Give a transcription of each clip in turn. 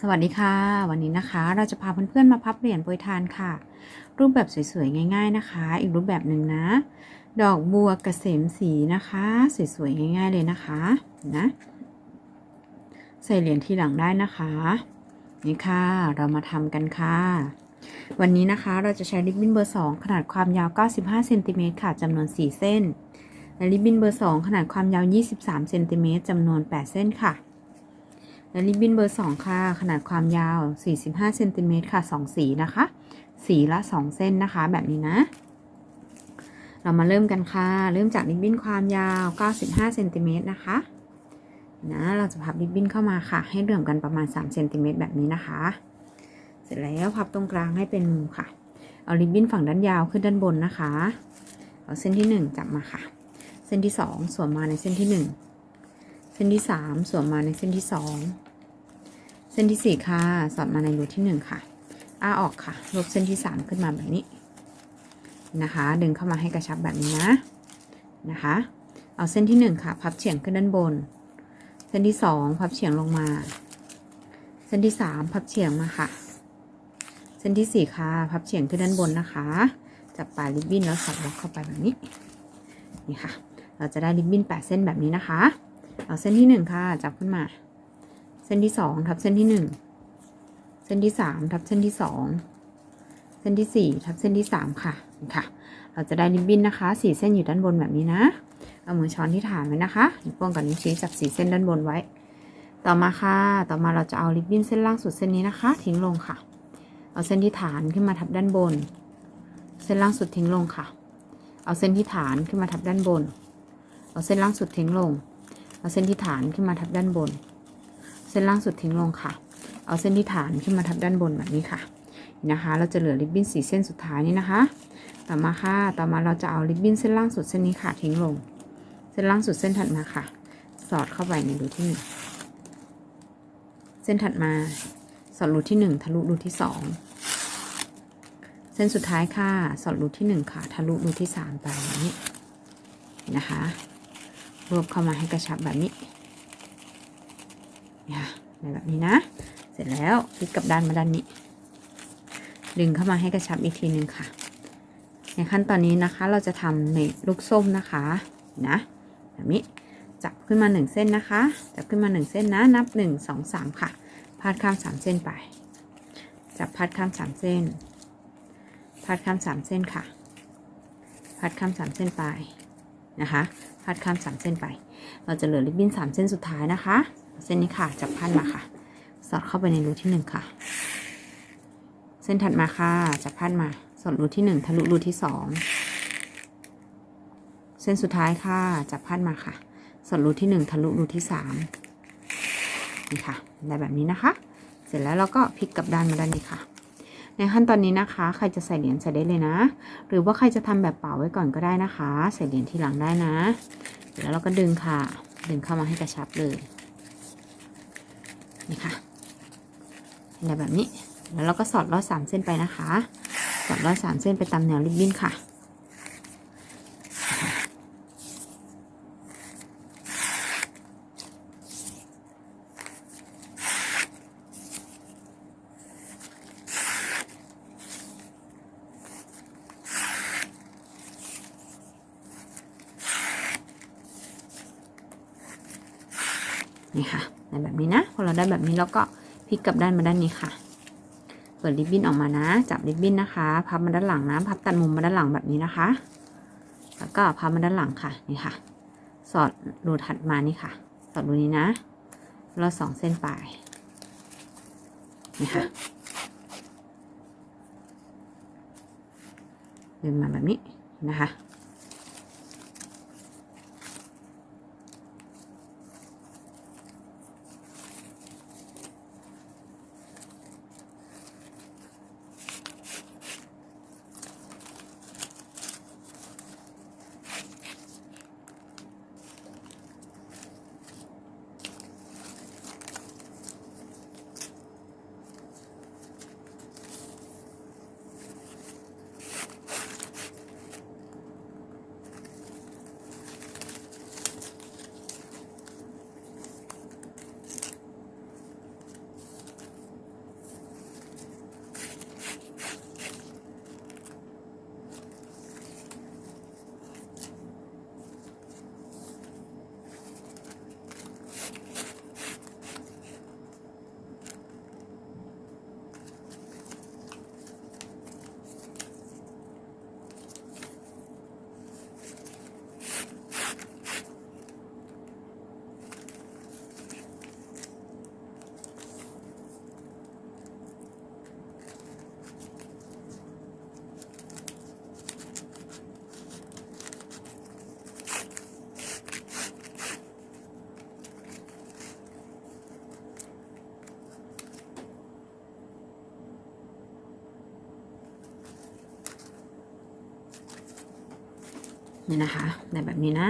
สวัสดีค่ะ วันนี้นะคะ เราจะพาเพื่อนๆมาพับเหรียญโปรยทานค่ะ รูปแบบสวยๆง่าย ๆนะคะ อีกรูปแบบหนึ่งนะ ดอกบัวกเกษมสีนะคะสวยๆง่าย ๆเลยนะคะนะใส่เหรียญที่หลังได้นะคะนี่ค่ะเรามาทำกันค่ะ วันนี้นะคะเราจะใช้ริบบิ้นเบอร์ 2 ขนาดความยาว 95เซนติเมตรค่ะจำนวน 4 เส้นและริบบิ้นเบอร์ 2 ขนาดความยาว 23เซนติเมตรจำนวน 8 เส้นค่ะ และริบบิ้นเบอร์ 2 ค่ะ ขนาดความยาว 45เซนติเมตรค่ะ 2 สีนะคะ สีละ 2 เส้นนะคะ แบบนี้นะ เรามาเริ่มกันค่ะ เริ่มจากริบบิ้นความยาว 95เซนติเมตรนะคะ นะ เราจะพับริบบิ้นเข้ามาค่ะ ให้เหลื่อมกันประมาณ3เซนติเมตรแบบนี้นะคะ เสร็จแล้วพับตรงกลางให้เป็นมุมค่ะ เอาริบบิ้นฝั่งด้านยาวขึ้นด้านบนนะคะ เอาเส้นที่ 1 จับมาค่ะ เส้นที่ 2 สวมมาในเส้นที่ 1 เส้นที่3สวมมาในเส้นที่2เส้นที่4ค่ะ สอดมาในรูที่1ค่ะ อ้าออกค่ะ ลบเส้นที่3ขึ้นมาแบบนี้นะคะ ดึงเข้ามาให้กระชับแบบนี้นะนะคะ เอาเส้นที่1ค่ะ พับเฉียงขึ้นด้านบน เส้นที่2พับเฉียงลงมา เส้นที่3พับเฉียงมาค่ะ เส้นที่4ค่ะ พับเฉียงขึ้นด้านบนนะคะ จับปลายริบบิ้นแล้วสอดล็อกเข้าไปแบบนี้ นี่ค่ะ เราจะได้ริบบิ้น8เส้นแบบนี้นะคะ เอาเส้นที่1ค่ะจับขึ้นมา เส้นที่2ทับเส้นที่1เส้นที่3ทับเส้นที่2เส้นที่4ทับเส้นที่3ค่ะค่ะ เราจะได้ริบบิ้นนะคะ4เส้นอยู่ด้านบนแบบนี้นะเอามือช้อนที่ฐานไว้นะคะนิ้วโป้งกับนิ้วชี้จับ4เส้นด้านบนไว้ ต่อมาค่ะ ต่อมาเราจะเอาริบบิ้นเส้นล่างสุดเส้นนี้นะคะ ทิ้งลงค่ะ เอาเส้นที่ฐานขึ้นมาทับด้านบน เส้นล่างสุดทิ้งลงค่ะ เอาเส้นที่ฐานขึ้นมาทับด้านบน เอาเส้นล่างสุดทิ้งลง เอาเส้นที่ฐานขึ้นมาทับด้านบน เส้นล่างสุดทิ้งลงค่ะ เอาเส้นที่ฐานขึ้นมาทับด้านบนแบบนี้ค่ะ นะคะ เราจะเหลือริบบิ้นสีเส้นสุดท้ายนี้นะคะ ต่อมาค่ะ ต่อมาเราจะเอาริบบิ้นเส้นล่างสุดเส้นนี้ค่ะทิ้งลง เส้นล่างสุดเส้นถัดมาค่ะ สอดเข้าไปในรูที่หนึ่งเส้นถัดมาสอดรูที่หนึ่งทะลุรูที่สองเส้นสุดท้ายค่ะ สอดรูที่หนึ่งค่ะ ทะลุรูที่สามไปแบบนี้นะคะ รวบเข้ามาให้กระชับแบบนี้เนี่ยแบบนี้นะ เสร็จแล้วพลิกกลับด้านมาด้านนี้ ดึงเข้ามาให้กระชับอีกทีหนึ่งค่ะ ในขั้นตอนนี้นะคะเราจะทำในลูกส้มนะคะนะแบบนี้จับขึ้นมาหนึ่งเส้นนะคะ จับขึ้นมาหนึ่งเส้นนะ นับหนึ่งสองสามค่ะ พาดข้ามสามเส้นไป จับพาดข้ามสามเส้น พาดข้ามสามเส้นค่ะ พาดข้ามสามเส้นไปนะคะ พาดข้ามสามเส้นไป เราจะเหลือริบบิ้นสามเส้นสุดท้ายนะคะ เส้นนี้ค่ะจับพันมาค่ะ สอดเข้าไปในรูที่หนึ่งค่ะ เส้นถัดมาค่ะจับพันมา สอดรูที่หนึ่งทะลุรูที่สองเส้นสุดท้ายค่ะจับพันมาค่ะ สอดรูที่หนึ่งทะลุรูที่สามนี่ค่ะ ได้แบบนี้นะคะ เสร็จแล้วเราก็พลิกกลับด้านมาด้านนี้ค่ะ ในขั้นตอนนี้นะคะ ใครจะใส่เหรียญใส่ได้เลยนะ หรือว่าใครจะทำแบบเป่าไว้ก่อนก็ได้นะคะ ใส่เหรียญทีหลังได้นะ แล้วเราก็ดึงค่ะ ดึงเข้ามาให้กระชับเลย นี่ค่ะในแบบนี้ แล้วเราก็สอดลอดสามเส้นไปนะคะ สอดลอดสามเส้นไปตามแนวริบบิ้นค่ะ นี่ค่ะในแบบนี้นะ พ นี้แบบนี้เราก็พลิกกลับด้านมาด้านนี้ค่ะ เปิดริบบิ้นออกมานะ จับริบบิ้นนะคะ พับมาด้านหลังนะ พับตัดมุมมาด้านหลังแบบนี้นะคะ แล้วก็พับมาด้านหลังค่ะ นี่ค่ะ สอดรูถัดมานี่ค่ะ สอดรูนี้นะเราสองเส้นปลาย นี่ค่ะดึงมาแบบนี้นะคะ นี่นะคะได้แบบนี้นะ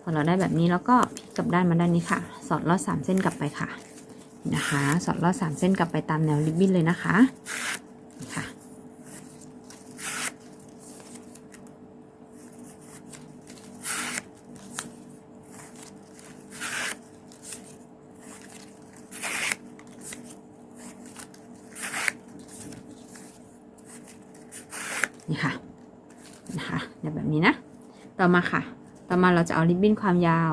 พอเราได้แบบนี้แล้วก็พลิกกลับด้านมาด้านนี้ค่ะ สอดลอดสามเส้นกลับไปค่ะนะคะ สอดลอดสามเส้นกลับไปตามแนวริบบิ้นเลยนะคะนี่ค่ะนี่ค่ะ นะคะแบบนี้นะ ต่อมาค่ะ ต่อมาเราจะเอาริบบิ้นความยาว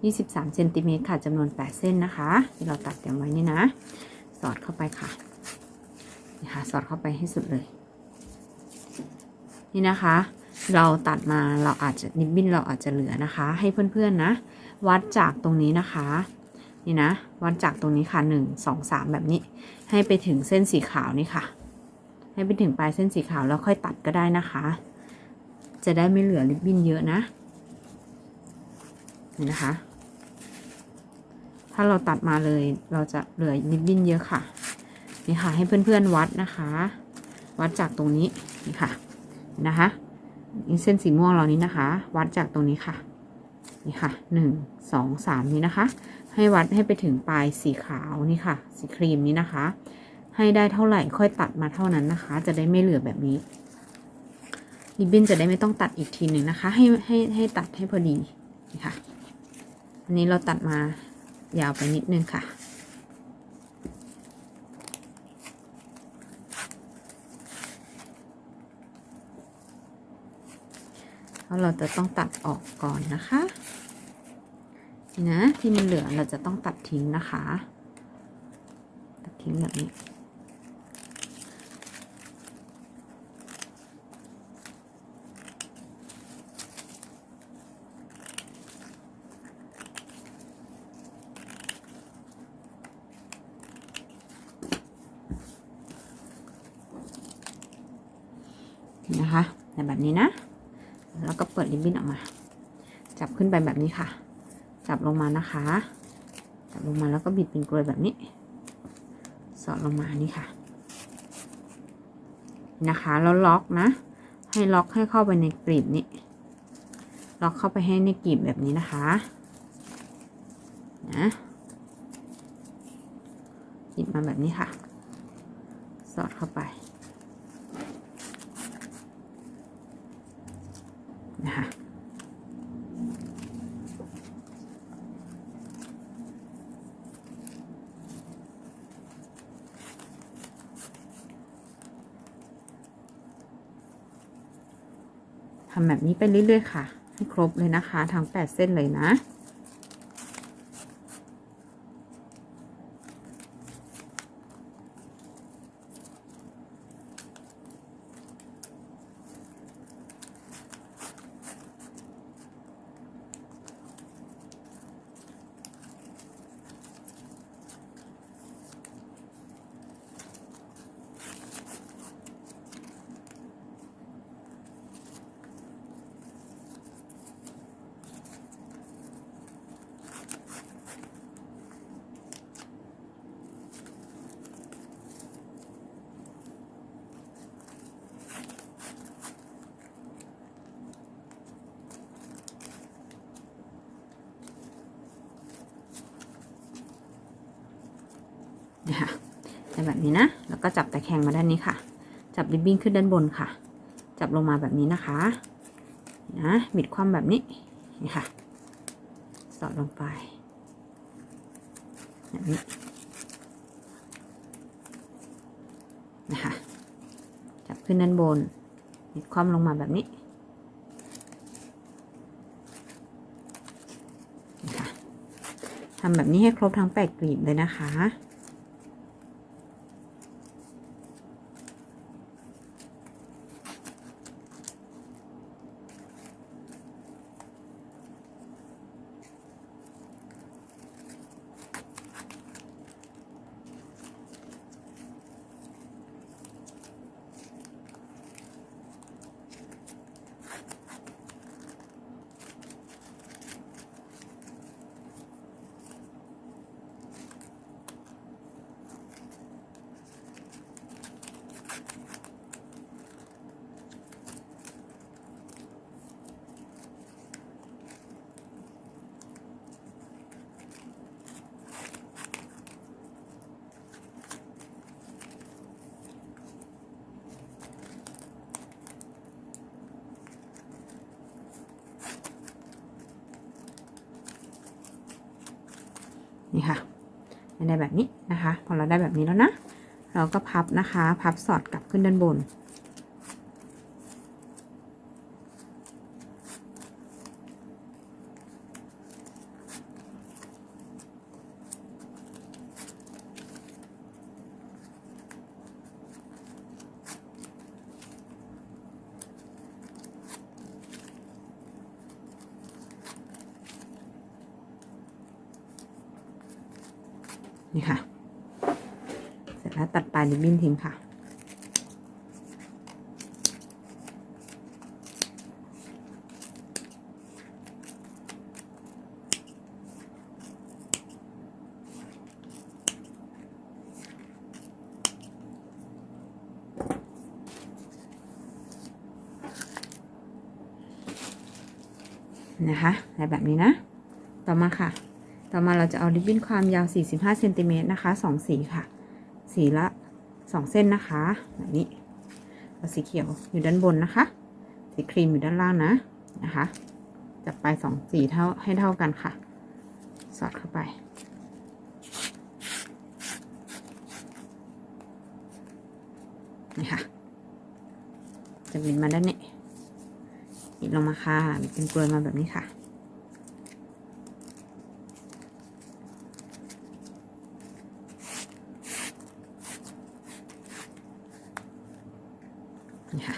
23เซนติเมตรค่ะจำนวน 8 เส้นนะคะ ที่เราตัดเตรียมไว้นี่นะ สอดเข้าไปค่ะนี่ค่ะ สอดเข้าไปให้สุดเลย นี่นะคะ เราตัดมาเราอาจจะริบบิ้นเราอาจจะเหลือนะคะ ให้เพื่อนๆนะ วัดจากตรงนี้นะคะ นี่นะ วัดจากตรงนี้ค่ะ1 2 3 แบบนี้ ให้ไปถึงเส้นสีขาวนี่ค่ะ ให้ไปถึงปลายเส้นสีขาวแล้วค่อยตัดก็ได้นะคะ จะได้ไม่เหลือริบบิ้นเยอะนะนี่นะคะ ถ้าเราตัดมาเลยเราจะเหลือริบบิ้นเยอะค่ะ นี่ค่ะ ให้เพื่อนๆวัดนะคะ วัดจากตรงนี้นี่ค่ะนะคะเส้นสีม่วงเรานี้นะคะ วัดจากตรงนี้ค่ะ นี่ค่ะหนึ่งสองสามนี้นะคะ ให้วัดให้ไปถึงปลายสีขาวนี่ค่ะ สีครีมนี้นะคะ ให้ได้เท่าไหร่ค่อยตัดมาเท่านั้นนะคะ จะได้ไม่เหลือแบบนี้ ริบบิ้นจะได้ไม่ต้องตัดอีกทีหนึ่งนะคะ ให้ให้ให้ตัดให้พอดีค่ะ อันนี้เราตัดมายาวไปนิดนึงค่ะเราะเราจะต้องตัดออกก่อนนะคะนี่นะที่มันเหลือเราจะต้องตัดทิ้งนะคะ ตัดทิ้งแบบนี้ นะคะ แบบนี้นะ แล้วก็เปิดริบบิ้นออกมา จับขึ้นไปแบบนี้ค่ะ จับลงมานะคะ จับลงมาแล้วก็บิดเป็นกลวยแบบนี้ สอดลงมานี่ค่ะ นะคะ แล้วล็อกนะ ให้ล็อกให้เข้าไปในกลีบนี้ ล็อกเข้าไปให้ในกลีบแบบนี้นะคะ นะหยิบมาแบบนี้ค่ะ สอดเข้าไป นะคะ ทำแบบนี้ไปเรื่อยๆค่ะ ให้ครบเลยนะคะ ทั้ง 8 เส้นเลยนะ นี่ค่ะ เป็นแบบนี้นะ แล้วก็จับตะแคงมาด้านนี้ค่ะ จับริบบิ้นขึ้นด้านบนค่ะ จับลงมาแบบนี้นะคะนะบิดคว่ำแบบนี้นี่ค่ะ สอดลงไปแบบนี้นะคะจับขึ้นด้านบนบิดคว่ำลงมาแบบนี้ทำแบบนี้ให้ครบทั้งแปดกลีบเลยนะคะ นี่ค่ะได้แบบนี้นะคะ พอเราได้แบบนี้แล้วนะ เราก็พับนะคะ พับสอดกลับขึ้นด้านบน นี่ค่ะ เสร็จแล้วตัดปลายริบบิ้นทิ้งค่ะ นะคะได้แบบนี้นะ ต่อมาค่ะ ต่อมาเราจะเอาริบบิ้นความยาว 45เซนติเมตรนะคะ2สีค่ะ สีละ 2 เส้นนะคะแบบนี้เอาสีเขียวอยู่ด้านบนนะคะ สีครีมอยู่ด้านล่างนะนะคะ จับไปสองสีเท่าให้เท่ากันค่ะ สอดเข้าไป นี่ค่ะ จะบินมาด้านนี้บิดลงมาค่ะบิดเป็นกลวยมาแบบนี้ค่ะ นี่ค่ะ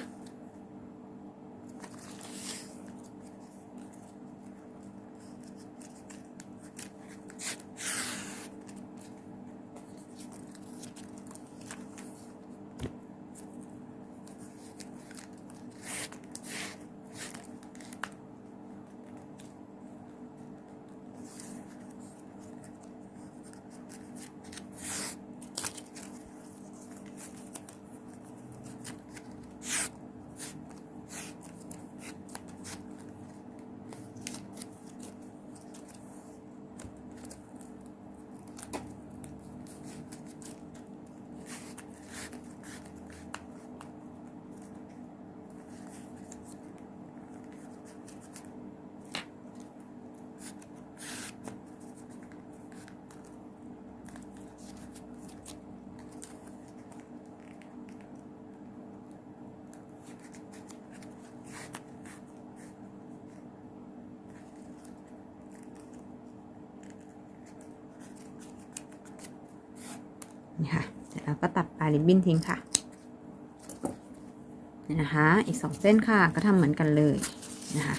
นี่ค่ะเสร็จแล้วก็ตัดปลายริบบิ้นทิ้งค่ะนี่นะคะ อีกสองเส้นค่ะ ก็ทำเหมือนกันเลยนะคะ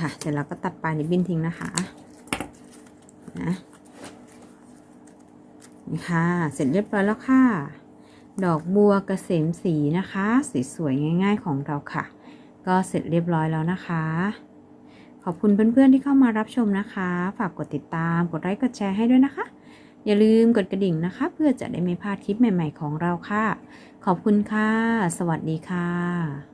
ค่ะเสร็จแล้วก็ตัดปลายริบบิ้นทิ้งนะคะนะนี่ค่ะ เสร็จเรียบร้อยแล้วค่ะ ดอกบัวกเกษมสีนะคะ สีสวยง่าย ๆของเราค่ะ ก็เสร็จเรียบร้อยแล้วนะคะ ขอบคุณเพื่อนๆที่เข้ามารับชมนะคะ ฝากกดติดตาม กดไลค์กดแชร์ให้ด้วยนะคะ อย่าลืมกดกระดิ่งนะคะ เพื่อจะได้ไม่พลาดคลิปใหม่ ๆ ของเราค่ะ ขอบคุณค่ะ สวัสดีค่ะ